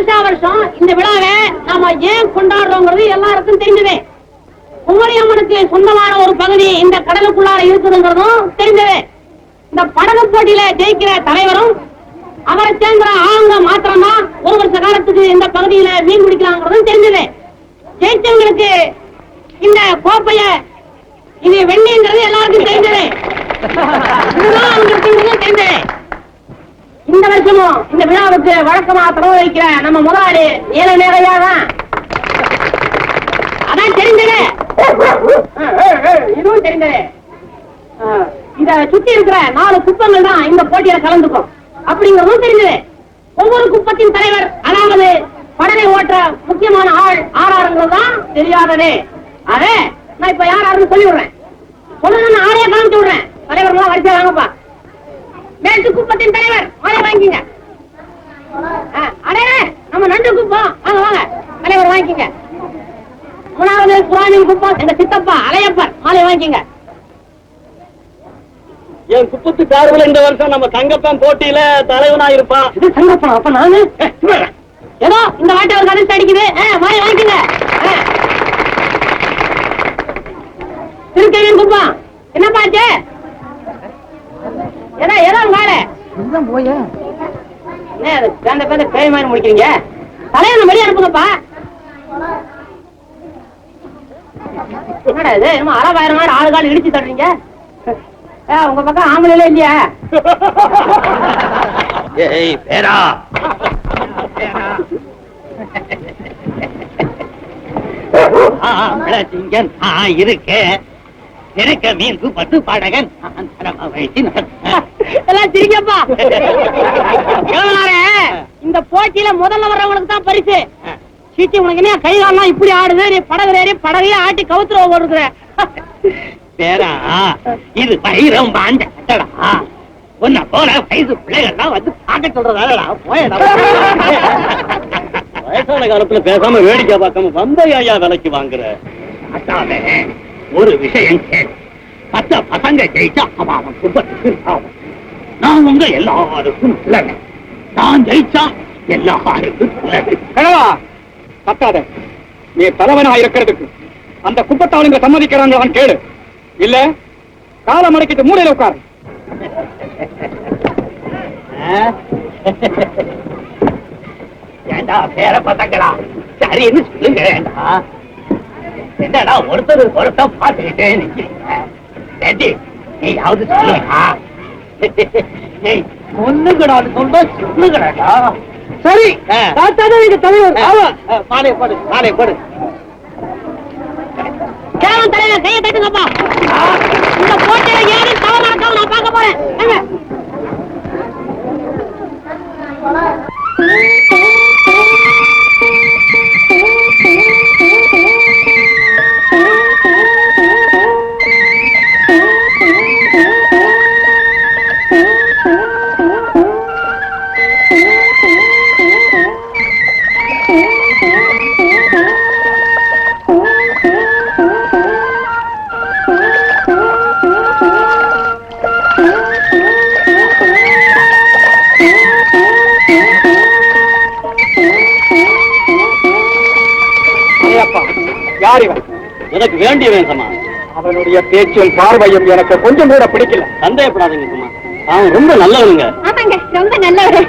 வருஷா வருஷம் இந்த விழாவை நாம ஏன் கொண்டாடுறோங்கிறது எல்லாருக்கும் தெரிஞ்சதே குமரி அம்மனுக்கு சொந்தமான ஒரு பகுதி இந்த கடலுக்குள்ளார இருக்குதுங்கிறதும் தெரிஞ்சதே இந்த படகு போட்டியில ஜெயிக்கிற தலைவரும் அவரை சேர்ந்த ஆளுங்க மாத்திரம்தான் ஒரு வருஷ காலத்துக்கு இந்த பகுதியில மீன் பிடிக்கிறாங்கிறதும் தெரிஞ்சது ஜெயிச்சவங்களுக்கு இந்த கோப்பைய இது வெண்ணிங்கிறது எல்லாருக்கும் தெரிஞ்சதே இதுதான் அவங்களுக்கு தெரிஞ்சது இந்த வருஷமும் இந்த விழாவுக்கு வழக்கமா திறவு வைக்கிற நம்ம முதலாளி ஏழை நேரையா தான். அதான் தெரிஞ்சது. இதுவும் தெரிஞ்சது. ஆ, இத சுத்தி இருக்கிற நாலு குப்பங்கள் தான் இந்த போட்டியில கலந்துக்கும். அப்படிங்கறதும் தெரிஞ்சது. ஒவ்வொரு குப்பத்தின் தலைவர் அதாவது படலை ஓட்டுற முக்கியமான ஆள் ஆறாருங்கிறது தான் தெரியாததே. அதே நான் இப்ப யார் யாருன்னு சொல்லி விடுறேன் சொல்லணும்னு ஆளே காமிச்சு விடுறேன். தலைவர்கள்லாம் வரிசையா வாங்கப்பா. மேற்கு குப்பத்தின் தலைவர். ஆளை வாங்கிங்க. ஆ, அடே நம்ம நண்டு குப்பம். வாங்க வாங்க. தலைவர் வாங்கிக்கங்க மூணாவது புராணின் குப்பம். எங்க சித்தப்பா அலையப்பர். மாலை வாங்கிக்கங்க என் குப்பத்து சார்பில் இந்த வருஷம் நம்ம தங்கப்பன் போட்டியில தலைவனா இருப்பான். இது சங்கப்பா அப்ப நானு? ஏதோ இந்த வாட்டி ஒரு கதை அடிக்குது. ஆ, வாங்கி வாங்கிக்கங்க ஆ. திருக்கையின் குப்பம். என்னப்பா ஆச்சு? ஏதோ ஏதோ வாழ என்ன அது பேந்த பேந்த பேய் மாதிரி முடிக்கிறீங்க? தலைவனை வெளியே அனுப்புங்கப்பா. என்னடா இது என்னமோ அறவாயிரம் மாதிரி ஆளு கால் இடிச்சு தர்றீங்க ஏ, உங்க பக்கம் ஆம்பளை இல்லையா? ஏய் பேரா. சிங்கன் நான் இருக்கேன். எனக்கு மீன் பட்டு பாடகன் நான் தரமா வைத்து நடத்தேன். எல்லாம் சிரிக்கப்பா. எவ்வளவு இந்த போட்டியில முதல்ல வர்றவங்களுக்கு தான் பரிசு. சீச்சி உனக்கு என்ன கை இப்படி ஆடுது? நீ படகு ஏறி படகையே ஆட்டி கவுத்துற ஓடுற பேரா இது பயிரம் பாண்ட கட்டடா. உன்னை போல வயசு பிள்ளைகள்லாம் வந்து பார்க்க சொல்றதாடா போயடா வயசான காலத்துல பேசாம வேடிக்கை பார்க்காம வந்த ஐயா விலைக்கு வாங்குற. அத்தாவே ஒரு விஷயம் கேளு. பத்த பசங்க ஜெயிச்சா அவன் அவன் குடும்பத்துக்கு லாபம் நான் உங்க எல்லாருக்கும் நல்லவன் நான் ஜெயிச்சா எல்லாருக்கும் நல்லது கனவா கத்தாத நீ தலைவனா இருக்கிறதுக்கு. அந்த குப்பத்தாளுங்க சம்மதிக்கிறாங்களான்னு கேளு. இல்ல காலை மடக்கிட்டு மூலையில உட்காரு. ஏண்டா பேர பசங்களா? சரின்னு சொல்லுங்க. என்னடா ஒருத்தர் ஒருத்தர் பார்த்துக்கிட்டே நிக்கிறீங்க? ரெட்டி நீயாவது சொல்லுங்கடா ஏய் ஒண்ணுங்கடான்னு சொல்ல சொல்லுங்கடா சரி தாத்தாதான் இது தலைவர். மாலை போடு மாலை போடு. கேவன் தலைவர் கையை தட்டுங்கப்பா. இந்த போட்டியில ஏறி தவறு நடக்காம நான் பார்க்க போறேன். இவன் எனக்கு வேண்டியவன் சமா. அவனுடைய பேச்சும் பார்வையும் எனக்கு கொஞ்சம் கூட பிடிக்கல. சந்தேகப்படாதீங்க சமா. அவன் ரொம்ப நல்லவனுங்க. ஆமாங்க ரொம்ப நல்லவர்.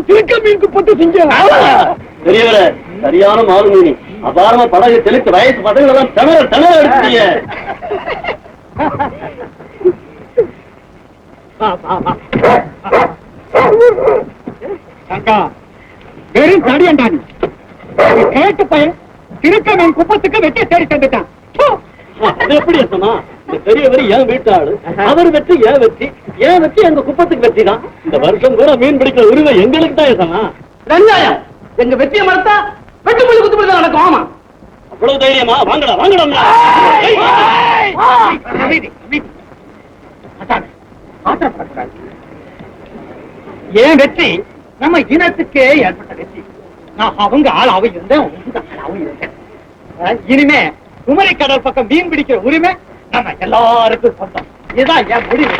அதுவும் திருக்க மீன் குப்பத்து செஞ்சேன் பெரியவரே சரியான மாறுமீனி அபாரமா படகு தெளித்து வயசு படகுல எல்லாம் தமிழ தமிழ எடுத்தீங்க சங்கா வெறும் தடியண்டா நீ. கேட்டு பையன் திருக்க மீன் குப்பத்துக்கு வெட்டி தேடி தந்துட்டான் எப்படி பெரியவர் ஏன் வீட்டு ஆளு அவர் வெற்றி ஏன் வெற்றி ஏன் வெற்றி எங்க குப்பத்துக்கு வெற்றி தான் இந்த வருஷம் கூட மீன் பிடிக்கிற உரிமை எங்களுக்கு தான் வெங்காயம். எங்க வெற்றிய மரத்தா வெட்டு புள்ளி குத்து புள்ளி நடக்கும். ஆமா. அவ்வளவு தைரியமா? வாங்கடா வாங்கடா ஏன் வெற்றி? நம்ம இனத்துக்கே ஏற்பட்ட வெற்றி. நான் அவங்க ஆளாவும் இருந்தேன் உங்க ஆளாவும் இருந்தேன். இனிமே குமரி கடல் பக்கம் மீன் பிடிக்கிற உரிமை நம்ம எல்லாருக்கும் சொந்தம். இதுதான் என் முடிவு.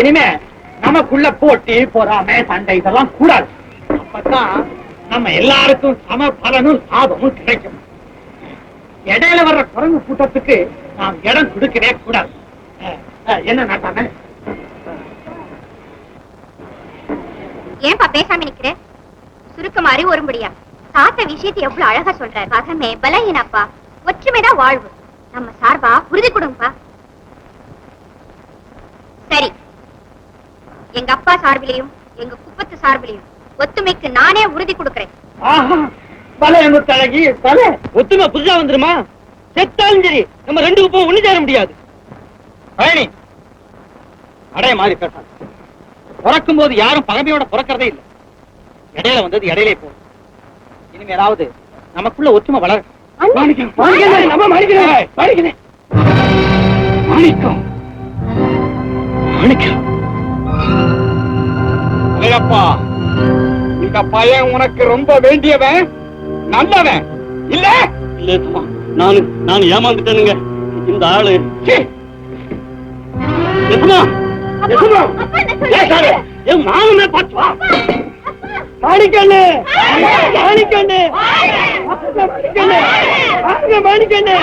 இனிமே நமக்குள்ள போட்டி பொறாமை சண்டை இதெல்லாம் கூடாது. அப்பதான் நம்ம எல்லாருக்கும் சம பலனும் லாபமும் கிடைக்கும். இடையில வர்ற குரங்கு கூட்டத்துக்கு நாம் இடம் கொடுக்கவே கூடாது. என்ன நாட்டாம? ஏன்பா பேசாம நிக்கிற? சுருக்க மாதிரி ஒரு முடியா தாத்த விஷயத்தை எவ்வளவு அழகா சொல்றாரு. பகமே பலஹீனப்பா ஒற்றுமைதான் வாழ்வு. நம்ம சார்பா உறுதி கொடுங்கப்பா சரி எங்க அப்பா சார்பிலையும் எங்க குப்பத்து சார்பிலையும் ஒத்துமைக்கு நானே உறுதி கொடுக்கிறேன். பல பல ஒத்துமை புதுசா வந்துருமா? செத்தாலும் சரி நம்ம ரெண்டு குப்பம் ஒண்ணு சேர முடியாது. பழனி அடைய மாதிரி பேசாது. பிறக்கும் போது யாரும் பகைமையோட பிறக்கிறதே இல்லை. இடையில வந்தது இடையிலே போகும் இனிமே ஏதாவது நமக்குள்ள ஒற்றுமை வளர மாணிக்கம். மாணிக்கம். மாணிக்கம். இல்லப்பா இந்த பையன் உனக்கு ரொம்ப வேண்டியவன் நல்லவன். இல்ல? இல்ல நான் நான் ஏமாந்துட்டேனுங்க. இந்த ஆளு. ஏன் சாரு என் மாமனே மாணிக்கண்ணு. மாணிக்கண்ணு. மாணிக்கண்ணு. மாணிக்கண்ணு.